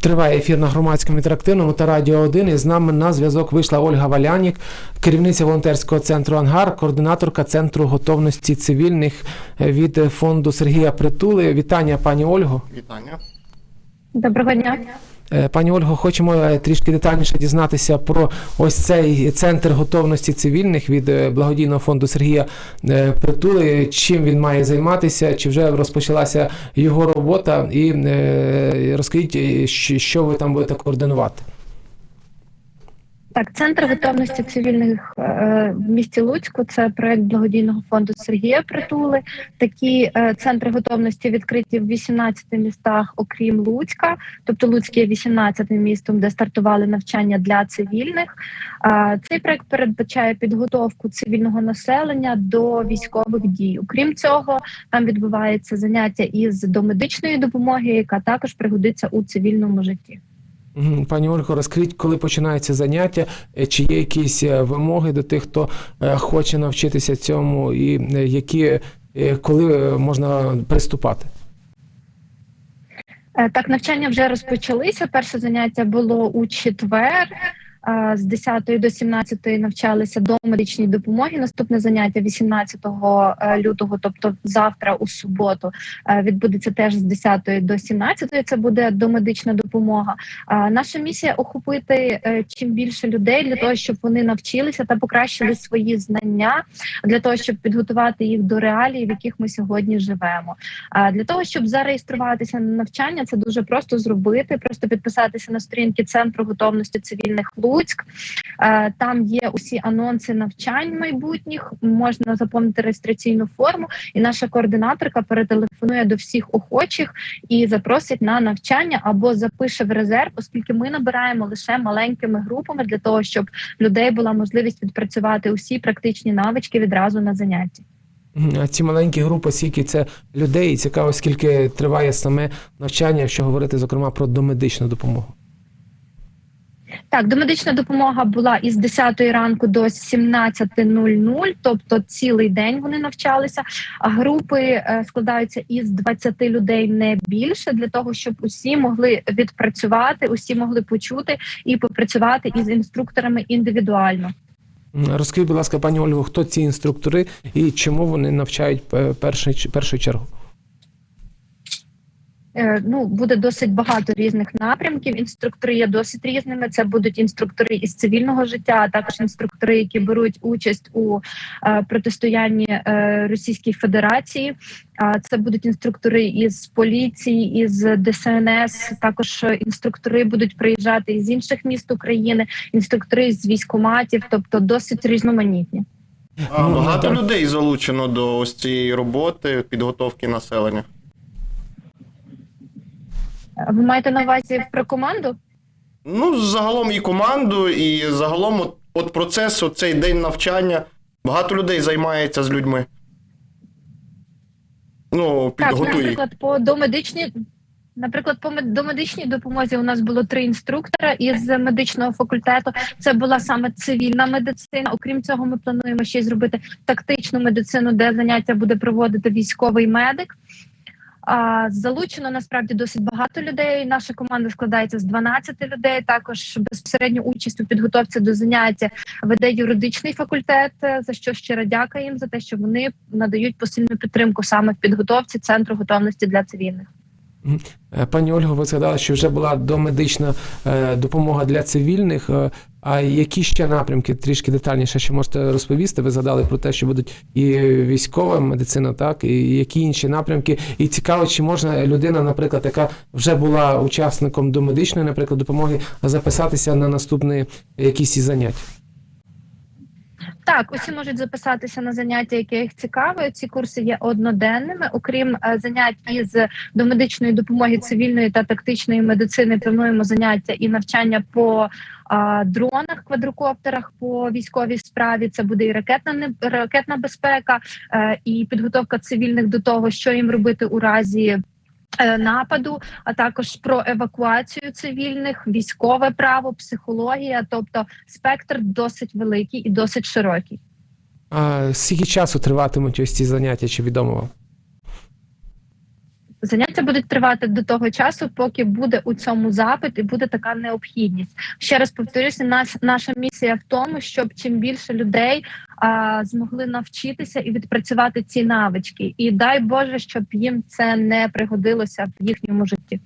Триває ефір на громадському інтерактивному та радіо 1. І з нами на зв'язок вийшла Ольга Валянік, керівниця волонтерського центру Ангар, координаторка центру готовності цивільних від фонду Сергія Притули. Вітання, пані Ольго. Вітання. Доброго дня. Е, Пані Ольго, хочемо е, трішки детальніше дізнатися про ось цей центр готовності цивільних від е, благодійного фонду Сергія Притули. Чим він має займатися? Чи вже розпочалася його робота? І розкажіть, що ви там будете координувати? Так, центр готовності цивільних е, в місті Луцьку. Це проект благодійного фонду Сергія Притули. Такі е, центри готовності відкриті в 18 містах, окрім Луцька. Тобто Луцьк є 18 містом, де стартували навчання для цивільних. Е, цей проект передбачає підготовку цивільного населення до військових дій. Окрім цього, там відбувається заняття із домедичної допомоги, яка також пригодиться у цивільному житті. Пані Ольго, розкажіть, коли починаються заняття, е, чи є якісь е, вимоги до тих, хто е, хоче навчитися цьому, і які коли можна приступати? Так, навчання вже розпочалися. Перше заняття було у четвер. З 10 до 17 навчалися до медичній допомоги. Наступне заняття 18 е, лютого, тобто завтра у суботу, е, відбудеться теж з 10 до 17. Це буде домедична допомога. Наша місія охопити е, чим більше людей для того, щоб вони навчилися та покращили свої знання, для того, щоб підготувати їх до реалій, в яких ми сьогодні живемо. А для того, щоб зареєструватися на навчання, це дуже просто зробити. Просто підписатися на сторінки центру готовності цивільних Луцьк. Е, Там є усі анонси навчань майбутніх. Можна заповнити реєстраційну форму, і наша координаторка перетелефонує до всіх охочих і запросить на навчання або запише в резерв, оскільки ми набираємо лише маленькими групами для того, щоб людей була можливість відпрацювати усі практичні навички відразу на занятті. А ці маленькі групи, скільки це людей, цікаво, скільки триває саме навчання, якщо говорити зокрема про домедичну допомогу. Так, домедична допомога була із 10 ранку до 17.00, тобто цілий день вони навчалися. Групи е, складаються із 20 людей не більше для того, щоб усі могли відпрацювати, усі могли почути і попрацювати із інструкторами індивідуально. Розкажіть, будь ласка, пані Ольго, хто ці інструктори і чому вони навчають е, першу чергу? Е, Ну, буде досить багато різних напрямків. Інструктори є досить різними. Це будуть інструктори із цивільного життя, а також інструктори, які беруть участь у е, протистоянні е, Російській Федерації. А це будуть інструктори із поліції, із ДСНС. Також інструктори будуть приїжджати із інших міст України, інструктори з військоматів, тобто досить різноманітні. А Ну, багато людей залучено до ось цієї роботи, підготовки населення. Ви маєте на увазі про команду? Ну, загалом і команду, і загалом от, от процес, от цей день навчання. Багато людей займається з людьми. Ну, Так, підготує. їх. наприклад, по домедичній. Наприклад, по мед- домедичній допомозі у нас було три інструктора із медичного факультету. Це була саме цивільна медицина. Окрім цього, ми плануємо ще й зробити тактичну медицину, де заняття буде проводити військовий медик. Залучено насправді досить багато людей. Наша команда складається з 12 людей. Також безпосередню участь у підготовці до заняття веде юридичний факультет. е, За що щиро дякую їм за те, що вони надають посильну підтримку саме в підготовці центру готовності для цивільних. Е, Пані Ольго, ви згадали, що вже була домедична е, допомога для цивільних. А які ще напрямки трішки детальніше ще можете розповісти? Ви згадали про те, що будуть і військова медицина, так і які інші напрямки. І цікаво, чи можна людина, наприклад, яка вже була учасником домедичної, наприклад, допомоги, записатися на наступні якісь і занять. Так, усі можуть записатися на заняття, які їх цікавить. Ці курси є одноденними. Окрім е, занять із домедичної допомоги цивільної та тактичної медицини, плануємо заняття і навчання по дронах, квадрокоптерах по військовій справі. Це буде і ракетна ракетна безпека, е, і підготовка цивільних до того, що їм робити у разі. Е, Нападу, а також про евакуацію цивільних, військове право, психологія, тобто спектр досить великий і досить широкий. А скільки часу триватимуть ось ці заняття, чи відомо вам? Заняття будуть тривати до того часу, поки буде у цьому запит і буде така необхідність. Ще раз повторюся, нас наша місія в тому, щоб чим більше людей а, змогли навчитися і відпрацювати ці навички. І дай Боже, щоб їм це не пригодилося в їхньому житті.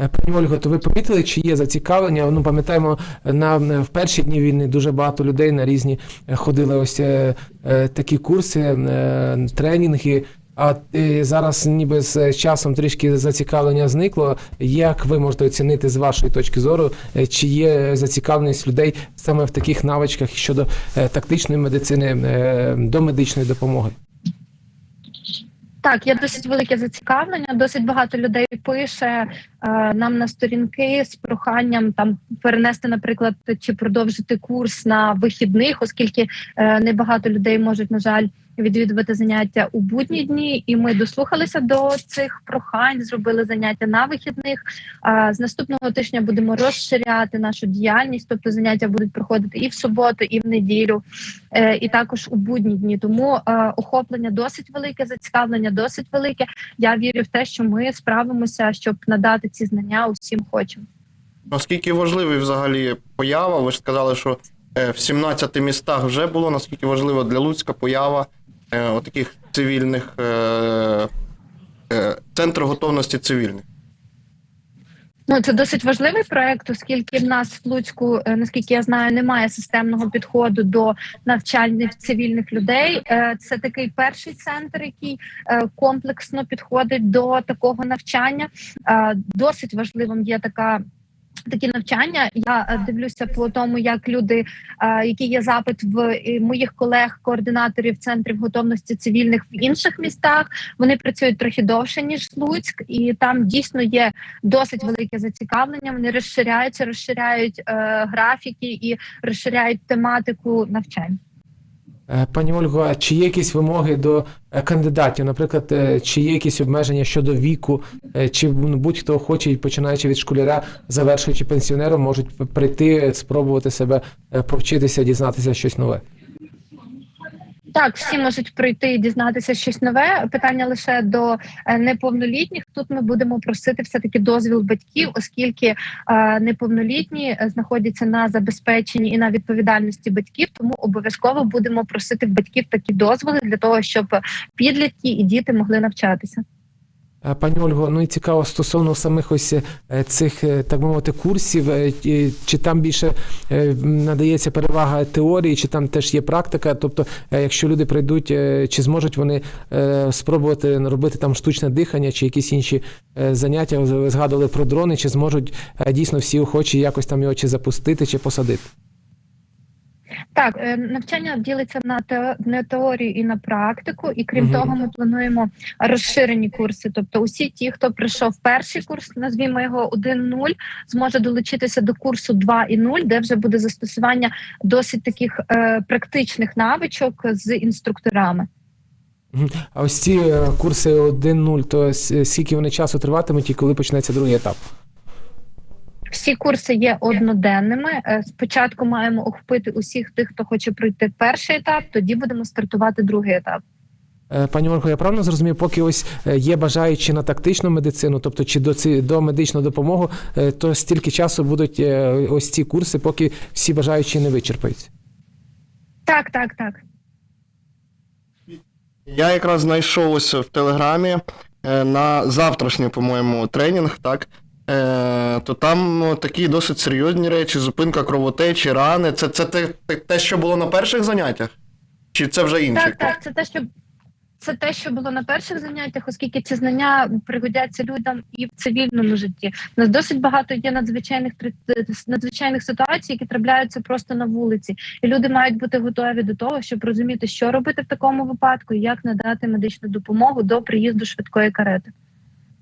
Е, Пані Ольго, то ви помітили, чи є зацікавлення? Ну, пам'ятаємо, на в перші дні війни дуже багато людей на різні е, ходили ось е, е, такі курси, е, тренінги. А е, зараз ніби з часом трішки зацікавлення зникло. Як ви можете оцінити з вашої точки зору, е, чи є зацікавленість людей саме в таких навичках щодо е, тактичної медицини е, до медичної допомоги? Так, є досить велике зацікавлення. Досить багато людей пише е, нам на сторінки з проханням там перенести, наприклад, чи продовжити курс на вихідних, оскільки е, небагато людей можуть, на жаль, відвідувати заняття у будні дні. І ми дослухалися до цих прохань, зробили заняття на вихідних. Е, з наступного тижня будемо розширяти нашу діяльність, тобто заняття будуть проходити і в суботу, і в неділю, е, і також у будні дні. Тому е, охоплення досить велике, зацікавлення досить велике. Я вірю в те, що ми справимося, щоб надати ці знання усім хочемо. Наскільки важливий взагалі поява? Ви ж сказали, що е, в 17 містах вже було. Наскільки важлива для Луцька поява отаких цивільних е, е, центр готовності цивільних? Ну це досить важливий проект, оскільки в нас в Луцьку, е, наскільки я знаю, немає системного підходу до навчальних цивільних людей. Е, Це такий перший центр, який е, комплексно підходить до такого навчання. Е, Досить важливим є така. Такі навчання я е, дивлюся по тому, як люди, які є запит в е, моїх колег, координаторів центрів готовності цивільних в інших містах. Вони працюють трохи довше ніж Луцьк, і там дійсно є досить велике зацікавлення. Вони розширяються, розширяють е, графіки і розширяють тематику навчань. Е, Пані Ольго, а чи є якісь вимоги до е, кандидатів? Наприклад, е, чи є якісь обмеження щодо віку, чи будь-хто хоче, починаючи від школяра, завершуючи пенсіонером, можуть прийти, спробувати себе повчитися, дізнатися щось нове? Так, всі можуть прийти і дізнатися щось нове. Питання лише до е, неповнолітніх. Тут ми будемо просити все таки дозвіл батьків, оскільки е, неповнолітні знаходяться на забезпеченні і на відповідальності батьків. Тому обов'язково будемо просити в батьків такі дозволи для того, щоб підлітки і діти могли навчатися. Е, Пані Ольго, ну і цікаво стосовно самих ось е, цих, е, так би мовити, курсів, чи там більше надається перевага теорії, чи там теж є практика? Тобто, якщо люди прийдуть, чи зможуть вони спробувати робити там штучне дихання, чи якісь інші заняття? Ви згадували про дрони, чи зможуть дійсно всі охочі якось там його чи запустити, чи посадити? Так, е, навчання ділиться на теорію і на практику, і крім Мгм. того, ми плануємо розширені курси. Тобто, усі ті, хто прийшов перший курс, назвімо його 1.0, зможе долучитися до курсу 2.0, де вже буде застосування досить таких е, практичних навичок з інструкторами. А ось ці е, курси 1.0, то скільки вони часу триватимуть і коли почнеться другий етап? Всі курси є одноденними. Е, Спочатку маємо охопити усіх тих, хто хоче пройти перший етап. Тоді будемо стартувати другий етап. Е, Пані Ольго, я правильно зрозумів, поки ось е, є бажаючі на тактичну медицину, тобто чи до ці до медичну допомогу, то стільки часу будуть ось ці курси, поки всі бажаючі не вичерпаються. Так, так, так. Я якраз знайшов ось в Телеграмі на завтрашній, по-моєму, тренінг, так? Е, то там ну, такі досить серйозні речі, зупинка кровотечі, рани. Це, це те, те, те, що було на перших заняттях? Чи це вже інше? Так, так, це те, що це те, що було на перших заняттях, оскільки ці знання пригодяться людям і в цивільному житті. У нас досить багато є надзвичайних надзвичайних ситуацій, які трапляються просто на вулиці, і люди мають бути готові до того, щоб розуміти, що робити в такому випадку, і як надати медичну допомогу до приїзду швидкої карети.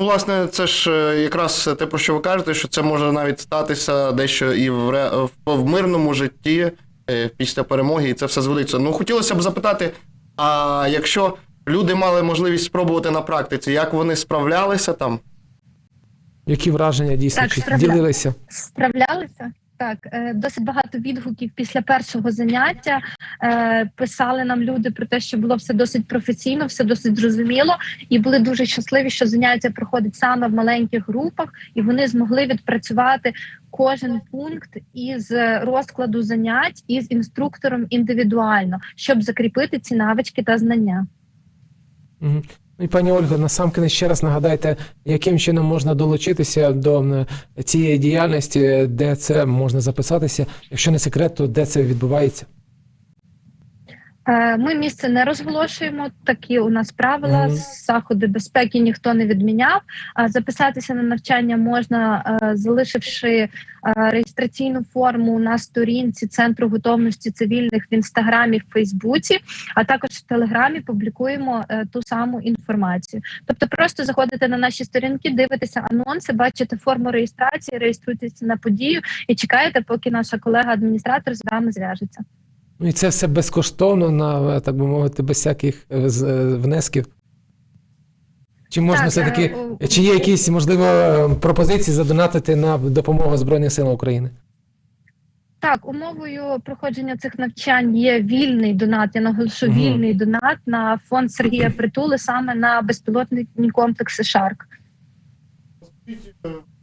Ну, власне, це ж е, якраз те, про що ви кажете, що це може навіть статися дещо і в, ре... в, мирному житті е, після перемоги, і це все зводиться. Ну, хотілося б запитати: а якщо люди мали можливість спробувати на практиці, як вони справлялися там? Які враження дійсно Так, справля- ділилися? Справлялися? Так, е, досить багато відгуків після першого заняття. Е, Писали нам люди про те, що було все досить професійно, все досить зрозуміло, і були дуже щасливі, що заняття проходить саме в маленьких групах, і вони змогли відпрацювати кожен пункт із розкладу занять із інструктором індивідуально, щоб закріпити ці навички та знання. Ну і пані Ольго, насамкінець ще раз нагадайте, яким чином можна долучитися до цієї діяльності, де це можна записатися. Якщо не секрет, то де це відбувається? Е, Ми місце не розголошуємо. Такі у нас правила. Мгм. Заходи безпеки ніхто не відміняв. А Записатися на навчання можна, е, залишивши е, реєстраційну форму на сторінці Центру готовності цивільних в інстаграмі, в Фейсбуці, а також в Телеграмі публікуємо е, ту саму інформацію. Тобто, просто заходите на наші сторінки, дивитеся анонси, бачите форму реєстрації, реєструєтеся на подію і чекаєте, поки наша колега-адміністратор з вами зв'яжеться. Ну і це все безкоштовно, на так би мовити, без всяких е, е, внесків. Чи можна Так, все-таки, е, чи є якісь, можливо, пропозиції задонатити на допомогу Збройним силам України? Так, умовою проходження цих навчань є вільний донат. Я наголошу вільний донат на фонд Сергія Притули саме на безпілотні комплекси Шарк.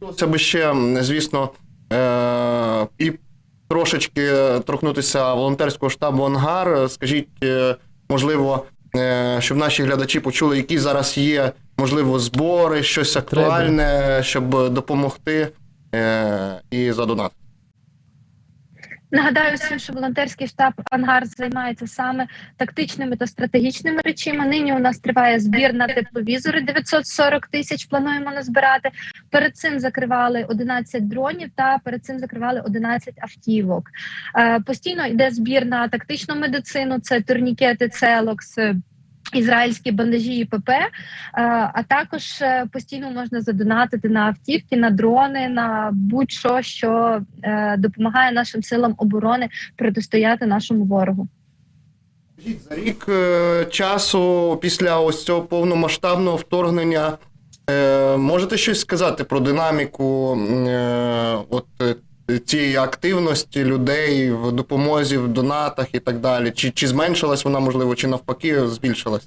Хотілося б ще, звісно, е- і трошечки торкнутися волонтерського штабу Ангар. Скажіть, е, можливо, е- щоб наші глядачі почули, які зараз є, можливо, збори, щось актуальне, щоб допомогти е- і задонатити. Нагадаю всім, що волонтерський штаб Ангар займається саме тактичними та стратегічними речами. Нині у нас триває збір на тепловізори 940 тисяч. Плануємо назбирати. Перед цим закривали 11 дронів та перед цим закривали 11 автівок. Е, постійно йде збір на тактичну медицину. Це турнікети, целокс. Ізраїльські бандажі і ПП, Е, а також е, постійно можна задонатити на автівки, на дрони, на будь-що, що е, допомагає нашим силам оборони протистояти нашому ворогу. За рік часу після ось цього повномасштабного вторгнення можете щось сказати про динаміку от, цієї активності людей в допомозі, в донатах і так далі? Чи, чи зменшилась вона, можливо, чи навпаки збільшилась?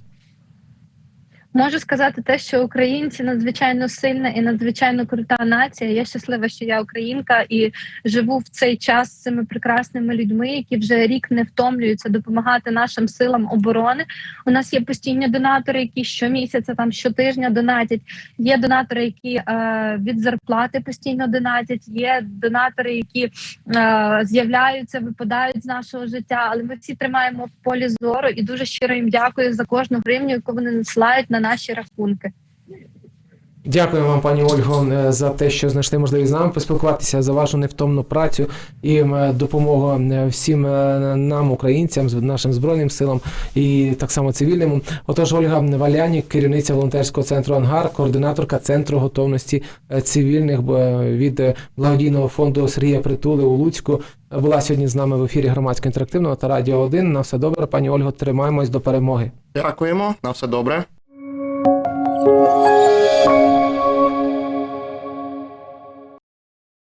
Можу сказати те, що українці надзвичайно сильна і надзвичайно крута нація. Я щаслива, що я українка і живу в цей час з цими прекрасними людьми, які вже рік не втомлюються допомагати нашим силам оборони. У нас є постійні донатори, які щомісяця, там щотижня донатять. Є донатори, які е, від зарплати постійно донатять. Є донатори, які е, з'являються, випадають з нашого життя. Але ми всі тримаємо в полі зору і дуже щиро їм дякую за кожну гривню, яку вони надсилають на наші рахунки. Дякую вам, пані Ольго, е, за те, що знайшли можливість з нами поспілкуватися за вашу невтомну працю і е, допомогу е, всім нам, українцям, з- нашим збройним силам і так само цивільним. Отож, Ольга Валянік, керівниця волонтерського центру Ангар, координаторка центру готовності цивільних від благодійного фонду Сергія Притули у Луцьку. Була сьогодні з нами в ефірі громадського інтерактивного та радіо 1. На все добре, пані Ольго. Тримаємось до перемоги. Дякуємо, на все добре. 啊。